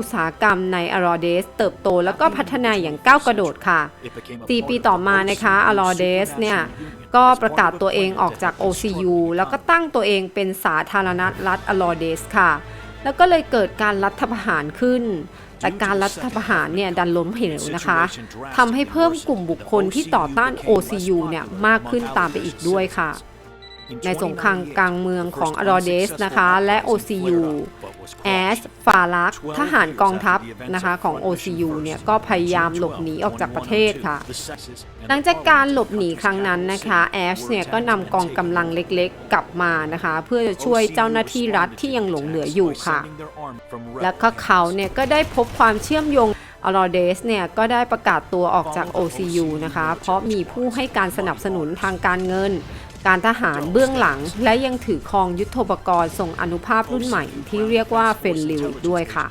อุตสาหกรรมในอารอเดสเติบโตแล้วก็พัฒนาอย่างก้าวกระโดดค่ะตีปีต่อมานะคะอารอเดสเนี่ยก็ประกาศตัวเองออกจาก OCU แล้วก็ตั้งตัวเองเป็นสาธารณรัฐอารอเดสค่ะ แล้วก็เลยเกิดการรัฐประหารขึ้นแต่การรัฐประหารเนี่ยดันล้มเหลวนะคะทำให้เพิ่มกลุ่มบุคคลที่ต่อต้าน OCU เนี่ยมากขึ้นตามไปอีกด้วยค่ะ ในสงครามกลางเมืองของอารอเดสนะคะ และ OCU แอ ชฟาลักทหารกองทัพนะคะของ OCU เนี่ยก็พยายามหลบหนีออกจากประเทศค่ะ หลังจากการหลบหนีครั้งนั้นนะคะแอชเนี่ยก็นำกองกำลังเล็กๆกลับมานะคะ เพื่อจะช่วยเจ้าหน้าที่รัฐที่ยังหลงเหลืออยู่ค่ะ แล้วก็เขาเนี่ยก็ได้พบความเชื่อมโยงอารอเดสเนี่ยก็ได้ประกาศตัวออกจาก OCU นะคะ เพราะมีผู้ให้การสนับสนุนทางการเงิน การทหารเบื้องหลัง และยังถือครองยุทโธปกรณ์ทรงอนุภาพรุ่นใหม่ที่เรียกว่าเฟนลิวด้วยค่ะ